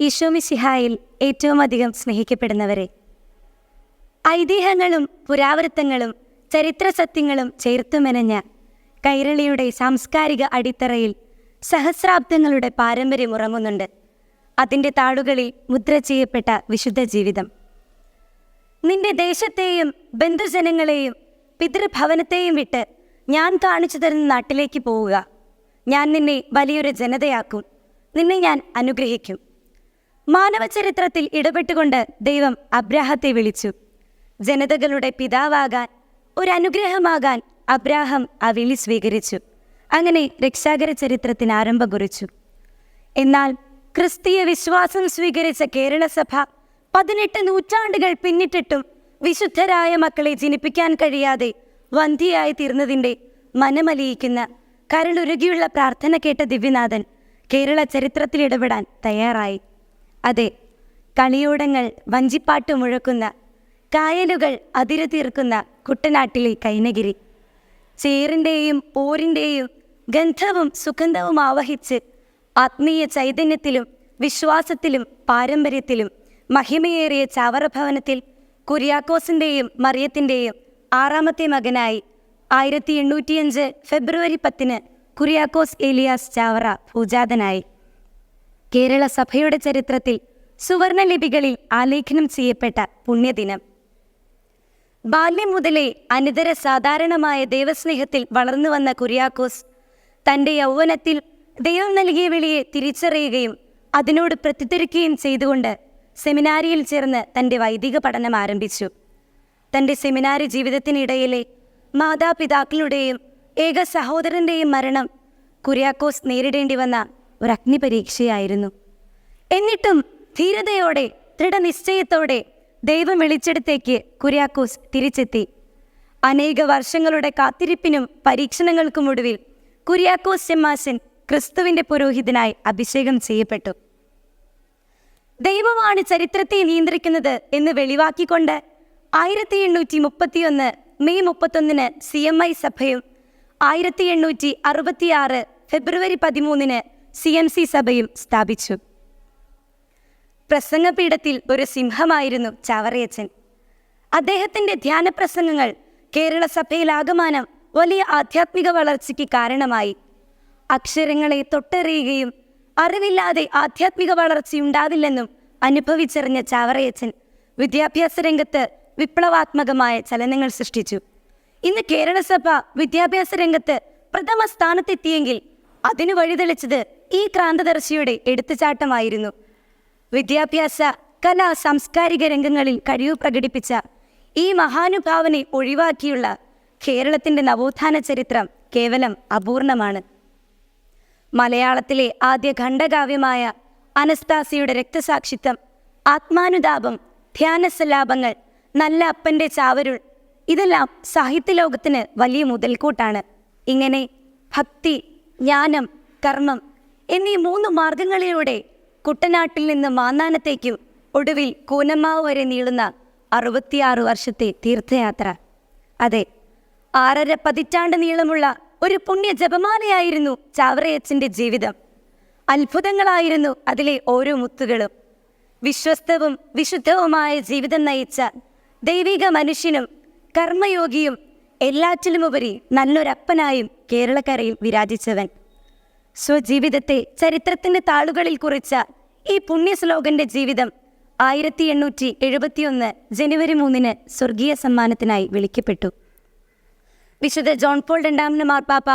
ഈശോമിശിഹായിൽ ഏറ്റവും അധികം സ്നേഹിക്കപ്പെടുന്നവരെ. ഐതിഹ്യങ്ങളും പുരാവൃത്തങ്ങളും ചരിത്ര സത്യങ്ങളും ചേർത്തുമെനഞ്ഞ കൈരളിയുടെ സാംസ്കാരിക അടിത്തറയിൽ സഹസ്രാബ്ദങ്ങളുടെ പാരമ്പര്യം ഉറങ്ങുന്നുണ്ട്. അതിന്റെ താളുകളിൽ മുദ്ര ചെയ്യപ്പെട്ട വിശുദ്ധ ജീവിതം. നിന്റെ ദേശത്തെയും ബന്ധുജനങ്ങളെയും പിതൃഭവനത്തെയും വിട്ട് ഞാൻ കാണിച്ചു തരുന്ന നാട്ടിലേക്ക് പോവുക. ഞാൻ നിന്നെ വലിയൊരു ജനതയാക്കും. നിന്നെ ഞാൻ അനുഗ്രഹിക്കും. മാനവചരിത്രത്തിൽ ഇടപെട്ടുകൊണ്ട് ദൈവം അബ്രാഹത്തെ വിളിച്ചു. ജനതകളുടെ പിതാവാകാൻ ഒരു അനുഗ്രഹമാകാൻ അബ്രാഹം ആ വിളി സ്വീകരിച്ചു. അങ്ങനെ രക്ഷാകര ചരിത്രത്തിന് ആരംഭം കുറിച്ചു എന്നാൽ ക്രിസ്തീയ വിശ്വാസം സ്വീകരിച്ച കേരള സഭ പതിനെട്ട് നൂറ്റാണ്ടുകൾ പിന്നിട്ടിട്ടും വിശുദ്ധരായ മക്കളെ ജനിപ്പിക്കാൻ കഴിയാതെ വന്ധിയായി തീർന്നതിന്റെ മനമലിയിക്കുന്ന കരളുരുകിയുള്ള പ്രാർത്ഥന കേട്ട ദിവ്യനാഥൻ കേരള ചരിത്രത്തിൽ ഇടപെടാൻ തയ്യാറായി. അതെ കളിയോടങ്ങൾ വഞ്ചിപ്പാട്ട് മുഴക്കുന്ന കായലുകൾ അതിരു തീർക്കുന്ന കുട്ടനാട്ടിലെ കൈനഗിരി. ചേറിന്റെയും പോരിന്റെയും ഗന്ധവും സുഗന്ധവും ആവഹിച്ച് ആത്മീയ ചൈതന്യത്തിലും വിശ്വാസത്തിലും പാരമ്പര്യത്തിലും മഹിമയേറിയ ചാവറഭവനത്തിൽ കുര്യാക്കോസിന്റെയും മറിയത്തിന്റെയും ആറാമത്തെ മകനായി ആയിരത്തി എണ്ണൂറ്റിയഞ്ച് ഫെബ്രുവരി പത്തിന് കുര്യാക്കോസ് ഏലിയാസ് ചാവറ പൂജാതനായി. കേരള സഭയുടെ ചരിത്രത്തിൽ സുവർണ ലിപികളിൽ ആലേഖനം ചെയ്യപ്പെട്ട പുണ്യദിനം. ബാല്യം മുതലേ അനിതര സാധാരണമായ ദൈവസ്നേഹത്തിൽ വളർന്നു വന്ന കുര്യാക്കോസ് തന്റെ യൗവനത്തിൽ ദൈവം നൽകിയ വിളിയെ തിരിച്ചറിയുകയും അതിനോട് പ്രത്യുത്തരിക്കുകയും ചെയ്തുകൊണ്ട് സെമിനാരിയിൽ ചേർന്ന് തന്റെ വൈദിക പഠനം ആരംഭിച്ചു. തന്റെ സെമിനാരി ജീവിതത്തിനിടയിലെ മാതാപിതാക്കളുടെയും ഏക സഹോദരന്റെയും മരണം കുര്യാക്കോസ് നേരിടേണ്ടി വന്ന ഒരു അഗ്നിപരീക്ഷയായിരുന്നു എന്നിട്ടും ധീരതയോടെ ദൃഢനിശ്ചയത്തോടെ ദൈവം വെളിച്ചെടുത്തേക്ക് കുര്യാക്കോസ് തിരിച്ചെത്തി. അനേക വർഷങ്ങളുടെ കാത്തിരിപ്പിനും പരീക്ഷണങ്ങൾക്കും ഒടുവിൽ കുര്യാക്കോസ് ചെമ്മാശൻ ക്രിസ്തുവിന്റെ പുരോഹിതനായി അഭിഷേകം ചെയ്യപ്പെട്ടു. ദൈവമാണ് ചരിത്രത്തെ നിയന്ത്രിക്കുന്നത് എന്ന് വെളിവാക്കിക്കൊണ്ട് ആയിരത്തി എണ്ണൂറ്റി മുപ്പത്തിയൊന്ന് മെയ് മുപ്പത്തൊന്നിന് സി എം ഐ സഭയും ആയിരത്തി എണ്ണൂറ്റി അറുപത്തിയാറ് ഫെബ്രുവരി പതിമൂന്നിന് സി എം സി സഭയും സ്ഥാപിച്ചു. പ്രസംഗപീഠത്തിൽ ഒരു സിംഹമായിരുന്നു ചാവറയച്ചൻ. അദ്ദേഹത്തിന്റെ ധ്യാനപ്രസംഗങ്ങൾ കേരള സഭയിലാകമാനം വലിയ ആധ്യാത്മിക വളർച്ചയ്ക്ക് കാരണമായി. അക്ഷരങ്ങളെ തൊട്ടറിയുകയും അറിവില്ലാതെ ആധ്യാത്മിക വളർച്ചയുണ്ടാവില്ലെന്നും അനുഭവിച്ചറിഞ്ഞ ചാവറയച്ചൻ വിദ്യാഭ്യാസ രംഗത്ത് വിപ്ലവാത്മകമായ ചലനങ്ങൾ സൃഷ്ടിച്ചു. ഇന്ന് കേരളസഭ വിദ്യാഭ്യാസ രംഗത്ത് പ്രഥമ സ്ഥാനത്തെത്തിയെങ്കിൽ അതിനു വഴിതെളിച്ചത് ഈ ക്രാന്തദർശിയുടെ എടുത്തുചാട്ടമായിരുന്നു. വിദ്യാഭ്യാസ കലാ സാംസ്കാരിക രംഗങ്ങളിൽ കഴിവ് പ്രകടിപ്പിച്ച ഈ മഹാനുഭാവനെ ഒഴിവാക്കിയുള്ള കേരളത്തിന്റെ നവോത്ഥാന ചരിത്രം കേവലം അപൂർണമാണ്. മലയാളത്തിലെ ആദ്യ ഖണ്ഡകാവ്യമായ അനസ്താസിയുടെ രക്തസാക്ഷിത്വം ആത്മാനുതാപം ധ്യാനസലാപങ്ങൾ നല്ല അപ്പന്റെ ചാവരുൾ ഇതെല്ലാം സാഹിത്യലോകത്തിന് വലിയ മുതൽക്കൂട്ടാണ്. ഇങ്ങനെ ഭക്തി ജ്ഞാനം കർമ്മം എന്നീ മൂന്ന് മാർഗങ്ങളിലൂടെ കുട്ടനാട്ടിൽ നിന്ന് മാന്നാനത്തേക്കും ഒടുവിൽ കൂനമാവ് വരെ നീളുന്ന അറുപത്തിയാറ് വർഷത്തെ തീർത്ഥയാത്ര. അതെ ആറര പതിറ്റാണ്ട് നീളമുള്ള ഒരു പുണ്യ ജപമാലയായിരുന്നു ചാവറയച്ചന്റെ ജീവിതം. അത്ഭുതങ്ങളായിരുന്നു അതിലെ ഓരോ മുത്തുകളും. വിശ്വസ്തവും വിശുദ്ധവുമായ ജീവിതം നയിച്ച ദൈവിക മനുഷ്യനും കർമ്മയോഗിയും എല്ലാറ്റിലുമുപരി നല്ലൊരപ്പനായും കേരളക്കരയിൽ വിരാജിച്ചവൻ. സ്വജീവിതത്തെ ചരിത്രത്തിന്റെ താളുകളിൽ കുറിച്ച ഈ പുണ്യശ്ലോകന്റെ ജീവിതം ആയിരത്തി എണ്ണൂറ്റി എഴുപത്തിയൊന്ന് ജനുവരി മൂന്നിന് സ്വർഗീയ സമ്മാനത്തിനായി വിളിക്കപ്പെട്ടു. വിശുദ്ധ ജോൺ പോൾ രണ്ടാമന് മാർപ്പാപ്പ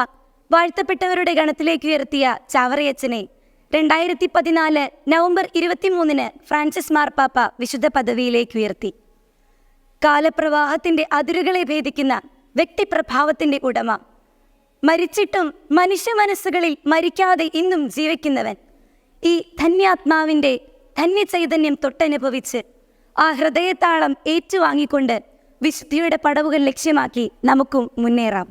വാഴ്ത്തപ്പെട്ടവരുടെ ഗണത്തിലേക്ക് ഉയർത്തിയ ചാവറയച്ചനെ രണ്ടായിരത്തി പതിനാല് നവംബർ ഇരുപത്തിമൂന്നിന് ഫ്രാൻസിസ് മാർപ്പാപ്പ വിശുദ്ധ പദവിയിലേക്ക് ഉയർത്തി കാലപ്രവാഹത്തിന്റെ അതിരുകളെ ഭേദിക്കുന്ന വ്യക്തിപ്രഭാവത്തിന്റെ ഉടമ. മരിച്ചിട്ടും മനുഷ്യ മനസ്സുകളിൽ മരിക്കാതെ ഇന്നും ജീവിക്കുന്നവൻ. ഈ ധന്യാത്മാവിന്റെ ധന്യചൈതന്യം തൊട്ടനുഭവിച്ച് ആ ഹൃദയത്താളം ഏറ്റുവാങ്ങിക്കൊണ്ട് വിശുദ്ധിയുടെ പടവുകൾ ലക്ഷ്യമാക്കി നമുക്കും മുന്നേറാം.